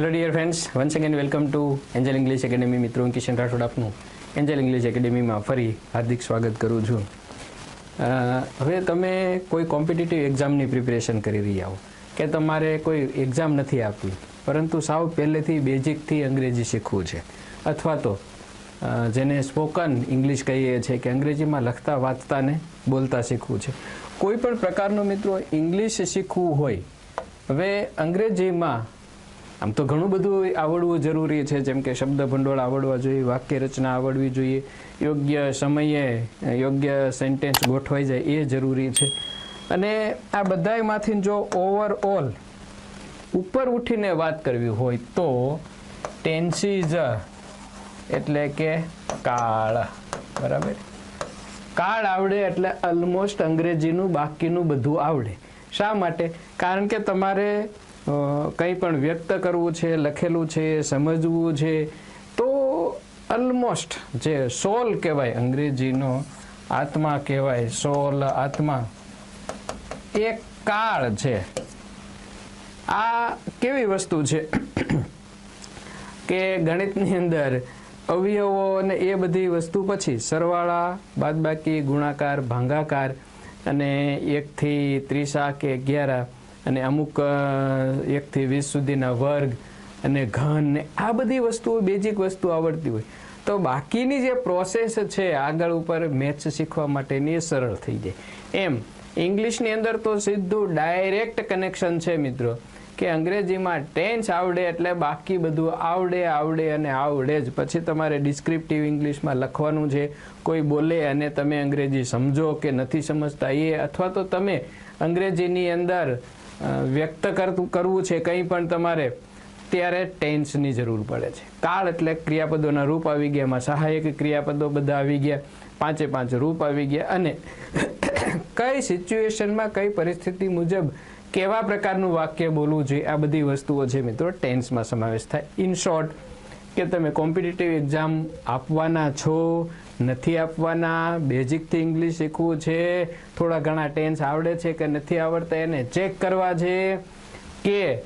Hello dear friends once again welcome to Angel English Academy મિત્રો, હું કિશન રાઠોડ આપનું Angel English એકેડેમીમાં ફરી હાર્દિક સ્વાગત કરું છું. હવે તમે કોઈ કોમ્પિટિટિવ એક્ઝામની પ્રિપેરેશન કરી રહ્યા હો કે તમારે કોઈ એક્ઝામ નથી આપવી, પરંતુ સાવ પહેલેથી બેઝિકથી અંગ્રેજી શીખવું છે. અથવા તો જેને સ્પોકન ઇંગ્લિશ કહીએ છીએ કે અંગ્રેજીમાં લખતા વાંચતાને બોલતા શીખવું છે. કોઈ પણ પ્રકારનું મિત્રો ઇંગ્લિશ શીખવું હોય, હવે અંગ્રેજીમાં આમ તો ઘણું બધું આવડવું જરૂરી છે, જેમ કે શબ્દ ભંડોળ આવડવા જોઈએ, વાક્ય રચના આવડવી જોઈએ, યોગ્ય સમયે, યોગ્ય સેન્ટેન્સ ગોઠવાઈ જાય એ જરૂરી છે. અને આ બધામાંથી જો ઓવરઓલ ઉપર ઉઠીને વાત કરવી હોય તો ટેન્સીઝ એટલે કે કાળ, બરાબર? કાળ આવડે એટલે ઓલમોસ્ટ અંગ્રેજીનું બાકીનું બધું આવડે. શા માટે? કારણ કે તમારે કંઈ પણ વ્યક્ત કરવું છે, લખેલું છે, સમજવું છે, તો ઓલમોસ્ટ જે સોલ કહેવાય અંગ્રેજીનો આત્મા કહેવાય, સોલ આત્મા, એ કાળ છે. આ કેવી વસ્તુ છે કે ગણિતની અંદર અવયવો અને એ બધી વસ્તુ પછી સરવાળા, બાદબાકી, ગુણાકાર, ભાંગાકાર અને એકથી ત્રીસા કે અગિયારા અને અમુક એકથી વીસ સુધીના વર્ગ અને ઘન ને આ બધી વસ્તુઓ, બેઝિક વસ્તુ આવડતી હોય. તો બાકીની જે પ્રોસેસ છે આગળ ઉપર મેથ્સ શીખવા માટેની એ સરળ થઈ જાય. એમ, ઇંગ્લિશની અંદર તો સીધું ડાયરેક્ટ કનેક્શન છે મિત્રો, કે અંગ્રેજીમાં ટેન્સ આવડે એટલે બાકી બધું આવડે આવડે અને આવડે જ. પછી તમારે ડિસ્ક્રિપ્ટિવ ઇંગ્લિશમાં લખવાનું છે, કોઈ બોલે અને તમે અંગ્રેજી સમજો કે નથી સમજતા એ, અથવા તો તમે અંગ્રેજીની અંદર વ્યક્ત કરવું છે કંઈ પણ તમારે, ત્યારે ટેન્સની જરૂર પડે છે. કાળ એટલે ક્રિયાપદોના રૂપ આવી ગયા, એમાં સહાયક ક્રિયાપદો બધા આવી ગયા, પાંચે પાંચ રૂપ આવી ગયા, અને કઈ સિચ્યુએશનમાં કઈ પરિસ્થિતિ મુજબ કેવા પ્રકારનું વાક્ય બોલવું જોઈએ, આ બધી વસ્તુઓ છે મિત્રો, ટેન્સમાં સમાવેશ થાય. ઇન શોર્ટ કે તમે કોમ્પિટિટિવ એક્ઝામ આપવાના છો નથી આપવાના. બેઝિકથી ઇંગ્લિશ શીખવું છે. થોડા ઘણા ટેન્સ આવડે છે કે નથી આવડતા, એને ચેક કરવા છે કે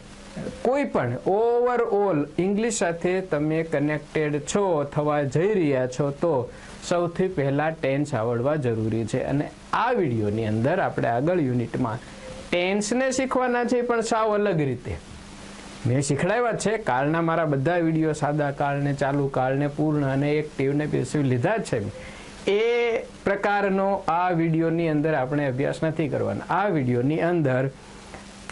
કોઈ પણ ઓવરઓલ ઇંગ્લિશ સાથે તમે કનેક્ટેડ છો, થવા જઈ રહ્યા છો, તો સૌથી પહેલાં ટેન્સ આવડવા જરૂરી છે. અને આ વિડીયોની અંદર આપણે આગળ યુનિટમાં ટેન્સને શીખવાના છે, પણ સાવ અલગ રીતે. મેં શીખડાવ્યા છે. કાળના મારા બધા વીડિયો સાદા કાળને ચાલુ કાળને પૂર્ણ અને એક્ટિવને પેસિવ લીધા છે. એ પ્રકારનો આ વિડીયોની અંદર આપણે અભ્યાસ નથી કરવાનો. આ વિડીયોની અંદર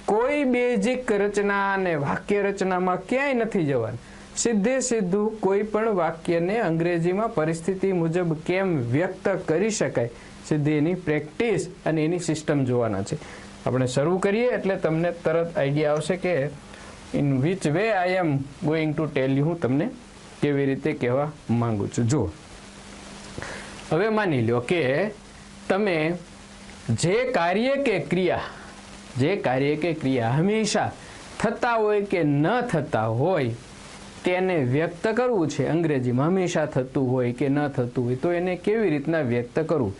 કોઈ બેઝિક રચના અને વાક્ય રચનામાં ક્યાંય નથી જવાનું. સીધે સીધું કોઈ પણ વાક્યને અંગ્રેજીમાં પરિસ્થિતિ મુજબ કેમ વ્યક્ત કરી શકાય, સીધી એની પ્રેક્ટિસ અને એની સિસ્ટમ જોવાના છે. આપણે શરૂ કરીએ એટલે તમને તરત આઈડિયા આવશે કે in which way I am going to tell you હું તમને કેવી રીતે કહેવા માંગુ છું. જુઓ. હવે માની લો કે તમે જે કાર્ય કે ક્રિયા, જે કાર્ય કે ક્રિયા હંમેશા થતા હોય કે ન થતા હોય, તેને વ્યક્ત કરવું છે. અંગ્રેજીમાં હંમેશા થતું હોય કે ન થતું હોય, તો એને કેવી રીતના વ્યક્ત કરવું?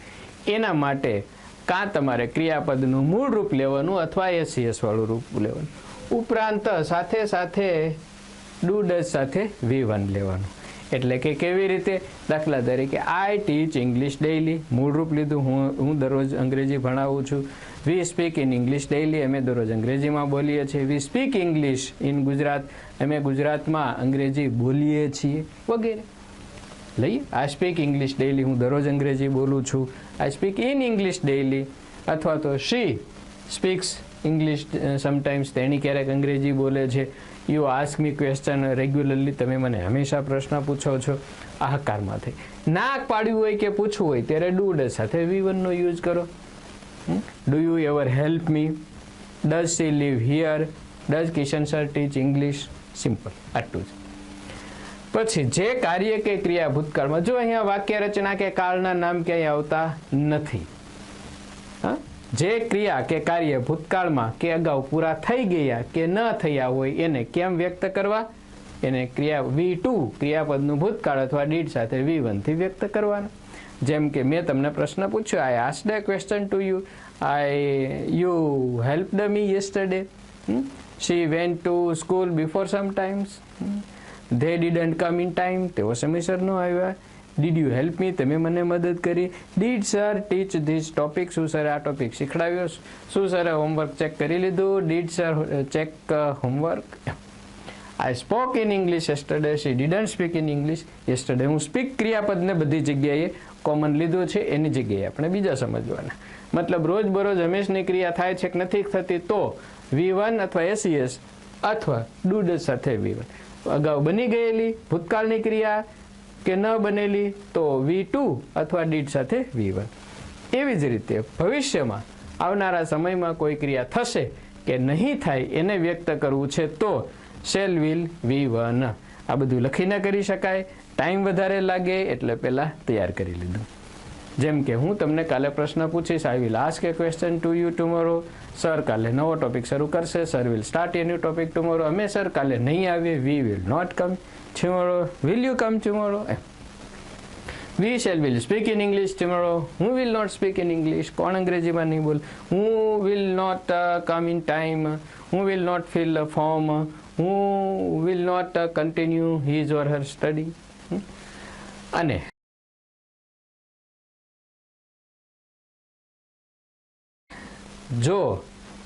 એના માટે કાં તમારે ક્રિયાપદનું મૂળ રૂપ લેવાનું અથવા એસીએસ વાળું રૂપ લેવાનું? ઉપરાંત સાથે સાથે ડુ ડઝ સાથે વી વન લેવાનું. એટલે કે કેવી રીતે? દાખલા તરીકે આઈ ટીચ ઇંગ્લિશ ડેઇલી મૂળરૂપ લીધું, હું હું દરરોજ અંગ્રેજી ભણાવું છું. We speak in English daily અમે દરરોજ અંગ્રેજીમાં બોલીએ છીએ. We speak English in Gujarat. અમે ગુજરાતમાં અંગ્રેજી બોલીએ છીએ. વગેરે. લઈએ? આઈ સ્પીક ઇંગ્લિશ ડેઇલી હું દરરોજ અંગ્રેજી બોલું છું. I speak in English daily અથવા તો શી સ્પીક્સ ઇંગ્લિશ સમટાઈમ્સ તેણી ક્યારેક અંગ્રેજી બોલે છે. You ask me question regularly તમે મને હંમેશા પ્રશ્ન પૂછો છો. આ નાક પાડ્યું હોય કે પૂછવું હોય, ત્યારે ડુ ડઝ સાથે વી વનનો યુઝ કરો do you ever help me does she live here does Kishan sir teach English simple આટલું જ. પછી, જે કાર્ય કે ક્રિયા ભૂતકાળમાં, જો અહીંયા વાક્ય રચના કે કાળના નામ ક્યાંય આવતા નથી? જે ક્રિયા કે કાર્ય ભૂતકાળમાં કે અગાઉ પૂરા થઈ ગયા કે ન થયા હોય એને કેમ વ્યક્ત કરવા? એને ક્રિયા વી ટુ ક્રિયાપદનું ભૂતકાળ અથવા ડીડ સાથે વી વનથી વ્યક્ત કરવાના. જેમ કે મેં તમને પ્રશ્ન પૂછ્યો I asked a question to you I you help the me yesterday she went to school before sometimes they didn't come in time તેઓ સમયસર ન આવ્યા. ડીડ યુ હેલ્પ મી તમે મને મદદ કરી. Did sir teach this topic શું sir આ ટોપિક શીખડાવ્યો? શું સર હોમવર્ક ચેક કરી લીધું? Did sir check homework I spoke in English yesterday she didn't speak in English yesterday હું સ્પીક ક્રિયાપદને બધી જગ્યાએ કોમન લીધો છે. એની જગ્યાએ આપણે બીજા સમજવાના. મતલબ રોજ બરોજ હંમેશની ક્રિયા થાય છે કે નથી થતી તો વી વન અથવા એસીએસ અથવા ડુડ સાથે વી વન અગાઉ બની ગયેલી ભૂતકાળની ક્રિયા કે ન બનેલી, તો વી ટુ અથવા ડીડ સાથે વી વન. એવી જ રીતે ભવિષ્યમાં આવનારા સમયમાં કોઈ ક્રિયા થશે કે નહીં થાય એને વ્યક્ત કરવું છે, તો શેલ વિલ વી વન. આ બધું લખીને કરી શકાય, ટાઈમ વધારે લાગે એટલે પહેલાં તૈયાર કરી લીધું. જેમ કે હું તમને કાલે પ્રશ્ન પૂછીશ I will ask a question to you tomorrow sir કાલે નવો ટોપિક શરૂ કરશે. Sir will start a new topic tomorrow અમે સર કાલે નહીં આવીએ we will not come tomorrow Will you come tomorrow? We shall will speak in English tomorrow હું will not speak in English કોણ અંગ્રેજીમાં નહીં બોલ હું will not come in time હું વિલ નોટ ફિલ ફોર્મ હું will not continue his or her study અને જો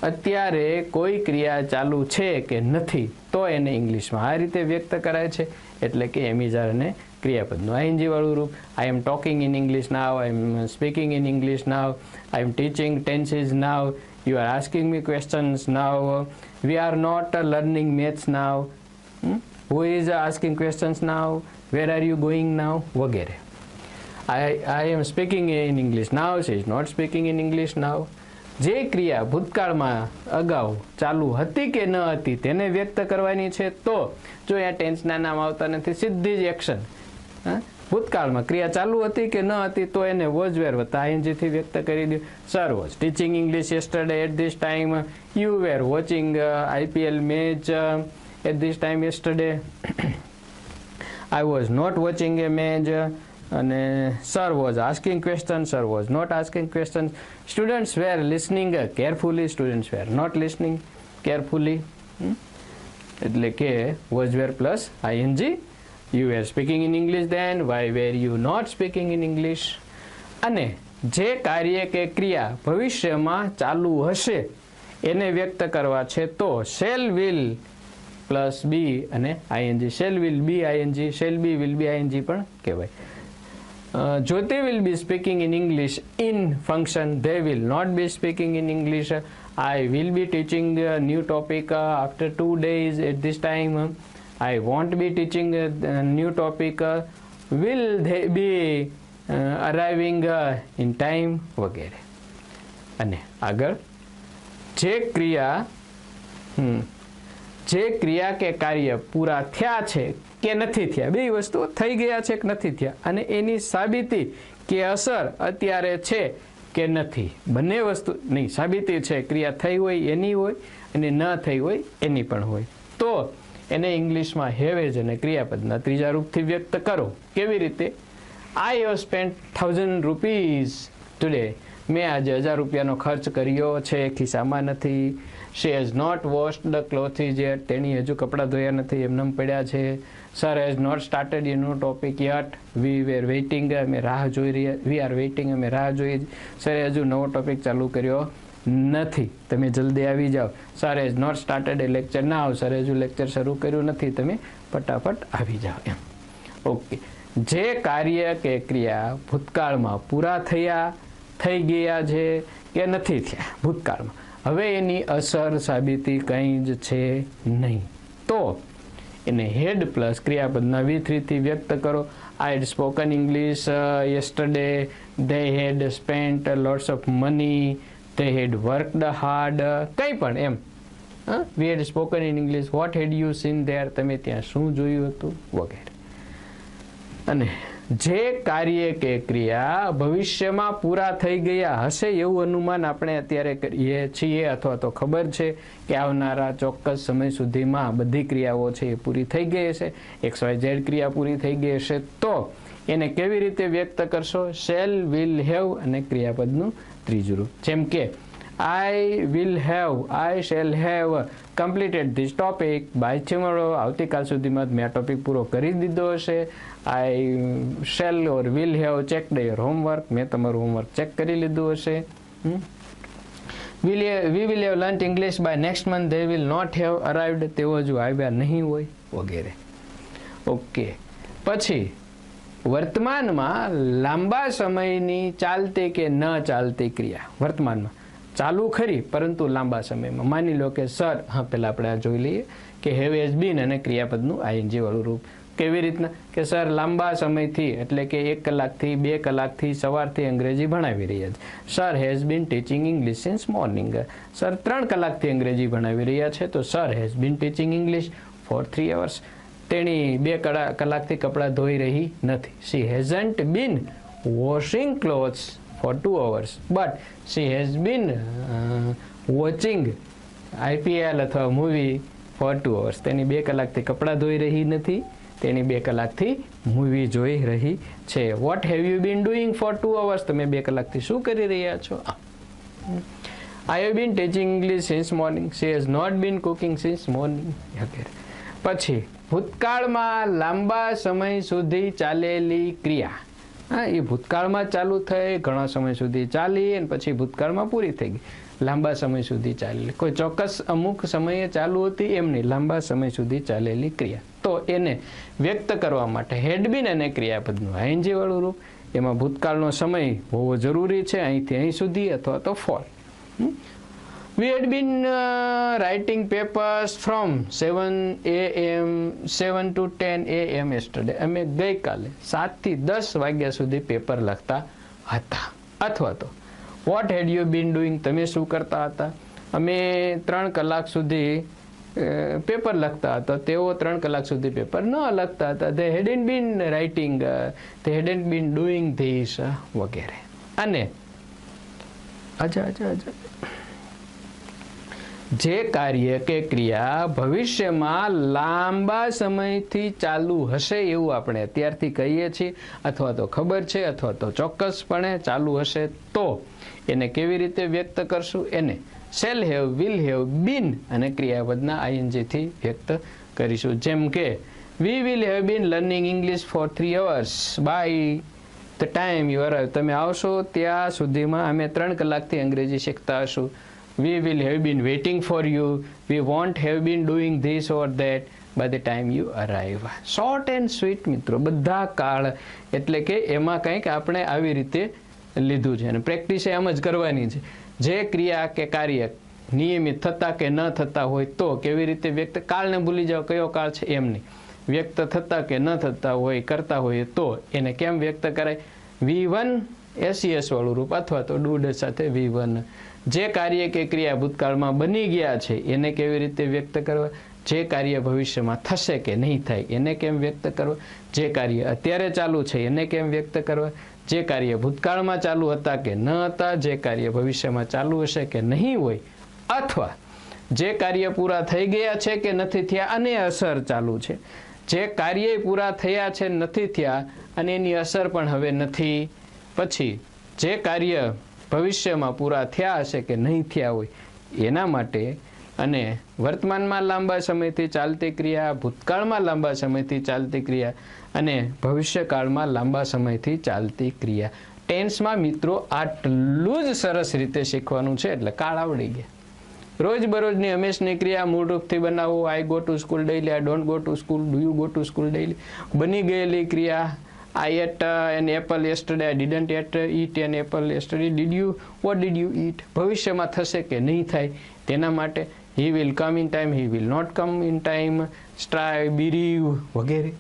અત્યારે કોઈ ક્રિયા ચાલુ છે કે નથી, તો એને ઇંગ્લિશમાં આ રીતે વ્યક્ત કરાય છે. એટલે કે એમિઝાર અને ક્રિયાપદનું. આઈએનજી વાળું રૂપ. I am talking in English now I am speaking in English now I am teaching tenses now you are asking me questions now we are not learning maths now who is asking questions now where are you going now વગેરે I I am speaking in English now she is not speaking in English now જે ક્રિયા ભૂતકાળમાં અગાઉ ચાલુ હતી કે ન હતી તેને વ્યક્ત કરવાની છે, તો જો અહીંયા ટેન્સના નામ આવતા નથી, સીધી જ એક્શન. ભૂતકાળમાં ક્રિયા ચાલુ હતી કે ન હતી, તો એને વોઝ વેર વત્તા આઈએનજીથી વ્યક્ત કરી દો. Sir was teaching English yesterday at this time you were watching IPL match at this time yesterday I was not watching a match અને sir was asking question sir was not asking question students were listening carefully students were not listening carefully એટલે કે was were plus ING you were speaking in English then why were you not speaking in English અને જે કાર્ય કે ક્રિયા ભવિષ્યમાં ચાલુ હશે, એને વ્યક્ત કરવા છે તો શેલ વિલ પ્લસ બી અને ING shall will be ING shall be will be ING પણ કહેવાય. Uh, Jyoti will be speaking in English in function. They will not be speaking in English. I will be teaching a new topic uh, after two days at this time. I won't be teaching a, new topic. Uh, will they be uh, arriving uh, in time? વગેરે અને આગળ જે ક્રિયા જે ક્રિયા કે કાર્ય પૂરા થયા છે કે નથી થયા. બે વસ્તુ થઈ ગયા છે કે નથી થયા. અને એની સાબિતી કે અસર અત્યારે છે કે નથી. બંને વસ્તુ નહીં, સાબિતી છે, ક્રિયા થઈ હોય એની હોય અને ન થઈ હોય એની પણ હોય. તો એને ઇંગ્લિશમાં હેવેજ અને ક્રિયાપદના ત્રીજા રૂપથી વ્યક્ત કરો. કેવી રીતે? I have spend thousand rupees today મેં આજે હજાર રૂપિયાનો ખર્ચ કર્યો છે, ખિસ્સામાં નથી. She has not wash the clothes yet તેણી હજુ કપડાં ધોયા નથી. એમનેમ પડ્યા છે. Sir has not started you know topic yet we were waiting અમે રાહ જોઈ રહ્યા વી આર વેઇટિંગ અમે રાહ જોઈ સરે હજુ નવો ટોપિક ચાલુ કર્યો નથી. તમે જલ્દી આવી જાઓ. Sir has not started a lecture ના આવો સર હજુ લેક્ચર શરૂ કર્યું નથી. તમે ફટાફટ આવી જાઓ એમ. ઓકે જે કાર્ય કે ક્રિયા ભૂતકાળમાં પૂરા થયા, થઈ ગયા છે કે નથી થયા? ભૂતકાળમાં. હવે એની અસર સાબિતી કંઈ જ છે નહીં. તો એને હેડ પ્લસ ક્રિયાપદના વી થ્રીથી વ્યક્ત કરો. I had spoken English yesterday they had spent lots of money they had worked hard કંઈ પણ એમ. We had spoken in English what had you seen there તમે ત્યાં શું જોયું હતું? વગેરે. અને જે કાર્ય કે ક્રિયા ભવિષ્યમાં પૂરા થઈ ગયા હશે એવું અનુમાન આપણે અત્યારે કરીએ છીએ અથવા તો ખબર છે કે આવનારા ચોક્કસ સમય સુધીમાં બધી ક્રિયાઓ છે એ પૂરી થઈ ગઈ હશે. એક્સ વાય ઝેડ ક્રિયા પૂરી થઈ ગઈ હશે તો એને કેવી રીતે વ્યક્ત કરશો? શેલ વિલ હેવ અને ક્રિયાપદનું ત્રીજું રૂપ. જેમ કે, I will have, I shall have completed this topic by tomorrow આવતીકાલ સુધીમાં મેં ટોપિક પૂરો કરી દીધો હશે. I shall or will have check your homework મેં તમારું હોમવર્ક ચેક કરી લીધું હશે. We will have will English by next month they will not have arrived. તેઓ હજુ આવ્યા નહીં હોય. વગેરે. ઓકે. પછી વર્તમાનમાં લાંબા સમયની ચાલતી કે ન ચાલતી ક્રિયા? વર્તમાનમાં. ચાલુ ખરી પરંતુ લાંબા સમયમાં. માની લો કે સર, હા, પહેલાં આપણે આ જોઈ લઈએ કે હેવ હેઝ બીન અને ક્રિયાપદનું આઈએનજી વાળું રૂપ. કેવી રીતના? કે સર, લાંબા સમયથી, એટલે કે એક કલાકથી, બે કલાકથી સવારથી અંગ્રેજી ભણાવી રહ્યા છે. Sir has been teaching English since morning sir, ત્રણ કલાકથી અંગ્રેજી ભણાવી રહ્યા છે, તો sir has been teaching English for three hours તેણી બે કલાકથી કપડાં ધોઈ રહી નથી. She hasn't been washing clothes for two hours but she has been watching IPL અથવા મૂવી ફોર ટુ અવર્સ તેની બે કલાકથી કપડાં ધોઈ રહી નથી, તેની બે કલાકથી મૂવી જોઈ રહી છે. What have you been doing for two hours તમે બે કલાકથી શું કરી રહ્યા છો? I have been teaching English since morning she has not been cooking since morning પછી ભૂતકાળમાં લાંબા સમય સુધી ચાલેલી ક્રિયા. હા, એ ભૂતકાળમાં ચાલુ થઈ, ઘણા સમય સુધી ચાલી અને પછી ભૂતકાળમાં પૂરી થઈ ગઈ. લાંબા સમય સુધી ચાલેલી. કોઈ ચોક્કસ અમુક સમયે ચાલુ હતી, એમ નહીં, લાંબા સમય સુધી ચાલેલી ક્રિયા. તો એને વ્યક્ત કરવા માટે હેડબીન અને ક્રિયાપદનું આઈએનજીવાળું રૂપ. એમાં ભૂતકાળનો સમય હોવો જરૂરી છે, અહીંથી અહીં સુધી અથવા તો for We had been uh, writing papers from 7 a.m. 7 to 10 a.m. yesterday. અમે ગઈકાલે સાતથી દસ વાગ્યા સુધી પેપર લખતા હતા અથવા તો what had you been doing તમે શું કરતા હતા અમે ત્રણ કલાક સુધી પેપર લખતા હતા તેઓ ત્રણ કલાક સુધી પેપર ન લખતા હતા they hadn't been writing they hadn't been doing this વગેરે અને અચ્છા અચ્છા અચ્છા જે કાર્ય કે ક્રિયા ભવિષ્યમાં લાંબા સમયથી ચાલુ હશે એવું આપણે અત્યારથી કહીએ છીએ, અથવા તો ખબર છે, અથવા તો ચોક્કસપણે ચાલુ હશે, તો એને કેવી રીતે વ્યક્ત કરશું? એને shall have will have been અને ક્રિયાપદના આઈએનજીથી વ્યક્ત કરીશું. જેમ કે we will have been learning English for three hours by the time you arrive તમે આવશો, ત્યાં સુધીમાં અમે ત્રણ કલાકથી અંગ્રેજી શીખતા હશું. We will have been waiting for you we won't have been doing this or that by the time you arrive. Short and sweet મિત્રો. બધા કાળ. એટલે કે એમાં કંઈક આપણે આવી રીતે લીધું છે અને પ્રેક્ટિસ એમ જ કરવાની છે. જે ક્રિયા કે કાર્ય નિયમિત થતા કે ન થતા હોય તો કેવી રીતે વ્યક્ત? કાળને ભૂલી જાઓ, કયો કાળ છે? એમ નહીં. વ્યક્ત થતા કે ન થતા હોય, કરતા હોય તો એને કેમ વ્યક્ત કરાય? વી વન એસીએસ વાળું રૂપ અથવા તો ડુડ સાથે વી વન જે કાર્ય કે ક્રિયા ભૂતકાળમાં બની ગયા છે, એને કેવી રીતે વ્યક્ત કરવા? જે કાર્ય ભવિષ્યમાં થશે કે નહીં થાય, એને કેમ વ્યક્ત કરવા? જે કાર્ય અત્યારે ચાલુ છે, એને કેમ વ્યક્ત કરવા? જે કાર્ય ભૂતકાળમાં ચાલુ હતા કે ન હતા? જે કાર્ય ભવિષ્યમાં ચાલુ હશે કે નહીં હોય? અથવા જે કાર્ય પૂરા થઈ ગયા છે કે નથી થયા, અને અસર ચાલુ છે. જે કાર્ય પૂરા થયા છે, નથી થયા, અને એની અસર પણ હવે નથી. પછી જે કાર્ય ભવિષ્યમાં પૂરા થયા હશે કે નહીં થયા હોય, એના માટે અને વર્તમાનમાં લાંબા સમયથી ચાલતી ક્રિયા, ભૂતકાળમાં લાંબા સમયથી ચાલતી ક્રિયા અને ભવિષ્યકાળમાં લાંબા સમયથી ચાલતી ક્રિયા. ટેન્સમાં મિત્રો આટલું જ સરસ રીતે શીખવાનું છે, એટલે કાળ આવડી ગયા. રોજબરોજની હંમેશની ક્રિયા મૂળરૂપથી બનાવવું I go to school daily I don't go to school do you go to school daily બની ગયેલી ક્રિયા I ate an apple yesterday. I didn't ate eat an apple yesterday. Did you what did you eat? ભવિષ્યમાં થશે કે નહીં થાય? તેના માટે he will come in time he will not come in time સ્ટ્રાય બિરીવ વગેરે.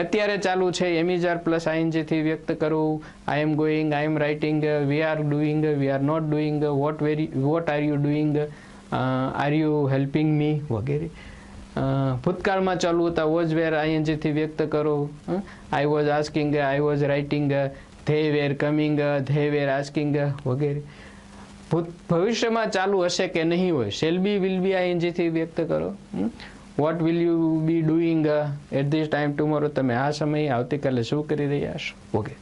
અત્યારે ચાલુ છે એમિઝાર પ્લસ આઈએનજીથી વ્યક્ત કરવું I am going I am writing we are doing we are not doing what very what are you doing are you helping me વગેરે. ભૂતકાળમાં ચાલુ હતા વોઝ વેર આઈએનજીથી વ્યક્ત કરો. I was asking I was writing they were coming they were asking વગેરે. ભૂત, ભવિષ્યમાં ચાલુ હશે કે નહીં હોય શેલ બી વિલ બી આઈએનજીથી વ્યક્ત કરો. What will you be doing at this time tomorrow તમે આ સમયે આવતીકાલે શું કરી રહ્યા છો? ઓકે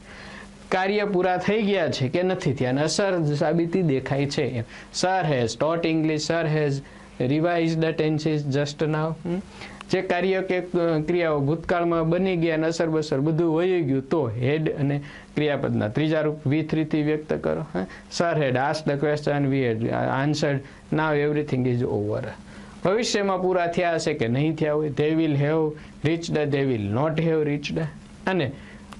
કાર્ય પૂરા થઈ ગયા છે કે નથી થયા? અને અસર સાબિતી દેખાય છે. Sir has taught English sir has revise the tenses just now જે કાર્ય કે ક્રિયાઓ ભૂતકાળમાં બની ગયા અને અસર બસર બધું વહી ગયું, તો હેડ અને ક્રિયાપદના ત્રીજા રૂપ વી થ્રીથી વ્યક્ત કરો, હા? Sir had ask the question we had answered now everything is over ભવિષ્યમાં પૂરા થયા હશે કે નહીં થયા હોય? They will have reached they will not have reached અને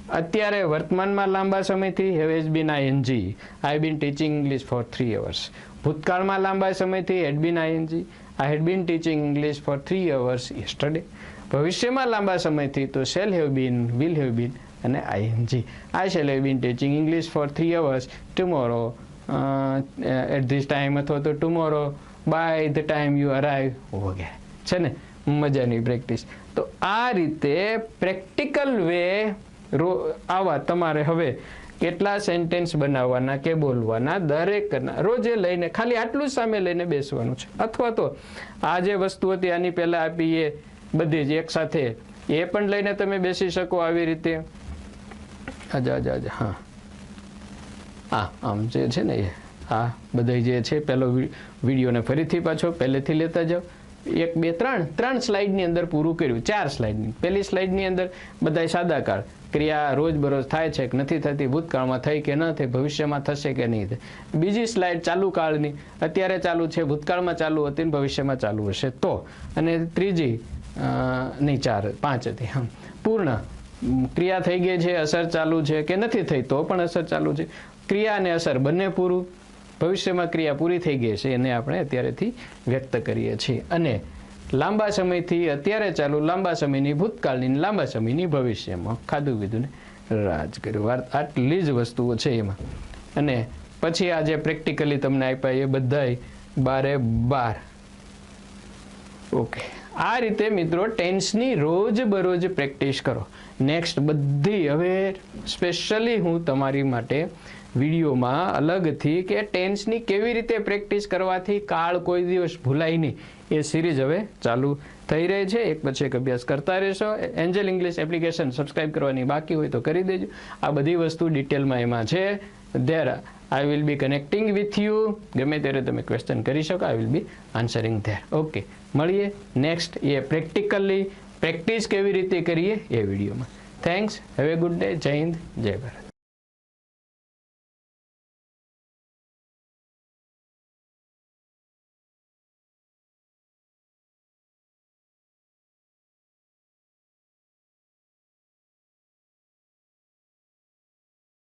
અત્યારે વર્તમાનમાં લાંબા સમયથી have has been ING I been teaching English for three hours ભૂતકાળમાં લાંબા સમયથી had been ING I had been teaching English for three hours yesterday ભવિષ્યમાં લાંબા સમયથી તો shall have been will have been અને ING I shall have been teaching English for three hours tomorrow at this time અથવા તો tomorrow by the time you arrive વગેરે છે ને? મજાની પ્રેક્ટિસ તો આ રીતે પ્રેક્ટિકલ વે રો, આવા તમારે હવે કેટલા સેન્ટેન્સ બનાવવાના, કે બોલવાના, દરેકના, રોજે લઈને, ખાલી આટલું સામે લઈને બેસવાનું છે. અથવા તો આ જે વસ્તુ હતી, આની પહેલાં આપી એ બધી જ એકસાથે એ પણ લઈને તમે બેસી શકો આવી રીતે. અજા અજા અજા હા. હા આમ જે છે ને, એ હા બધા જે છે પહેલો વિડીયોને ફરીથી પાછો પહેલેથી લેતા જાઓ. એક, બે, ત્રણ ત્રણ સ્લાઇડની અંદર પૂરું કર્યું. ચાર સ્લાઇડની. પહેલી સ્લાઇડની અંદર બધા સાદા કાળ. ક્રિયા રોજ બરોજ થાય છે કે નથી થતી, ભૂતકાળમાં થઈ કે ન થઈ, ભવિષ્યમાં થશે કે નહીં થાય. બીજી સ્લાઇડ ચાલુ કાળની. અત્યારે ચાલુ છે, ભૂતકાળમાં ચાલુ હતી ને ભવિષ્યમાં ચાલુ હશે. તો, અને ત્રીજી નહીં, ચાર, પાંચ હતી હા પૂર્ણ. ક્રિયા થઈ ગઈ છે, અસર ચાલુ છે કે નથી થઈ, તો પણ અસર ચાલુ છે. ક્રિયા અને અસર બંને પૂરું. ભવિષ્યમાં ક્રિયા પૂરી થઈ ગઈ છે, એને આપણે અત્યારેથી વ્યક્ત કરીએ છીએ. અને લાંબા સમયથી અત્યારે ચાલુ લાંબા સમયની ભૂતકાળની લાંબા સમયની ભવિષ્યમાં ખાધું પીધું ને રાજ કર્યું. આટલી જ વસ્તુઓ છે એમાં. અને પછી આજે પ્રેક્ટિકલી તમને આપ્યા એ બધાય બારે બાર. ઓકે આ રીતે મિત્રો ટેન્સની રોજ બરોજ પ્રેક્ટિસ કરો. નેક્સ્ટ બધી હવે સ્પેશિયલી હું તમારી માટે વિડીયોમાં અલગથી કે ટેન્સની કેવી રીતે પ્રેક્ટિસ કરવાથી કાળ કોઈ દિવસ ભૂલાય નહીં. એ સિરીઝ હવે ચાલુ થઈ રહી છે. એક પછી એક અભ્યાસ કરતા રહેશો. એન્જલ ઇંગ્લિશ એપ્લિકેશન સબસ્ક્રાઇબ કરવાની બાકી હોય તો કરી દેજો. આ બધી વસ્તુ ડિટેલમાં એમાં છે. There I will be connecting with you ગમે ત્યારે તમે ક્વેશ્ચન કરી શકો I will be answering there okay મળીએ નેક્સ્ટ એ પ્રેક્ટિકલી પ્રેક્ટિસ કેવી રીતે કરીએ એ વિડીયોમાં. Thanks have a good day જય હિન્દ, જય ભારત.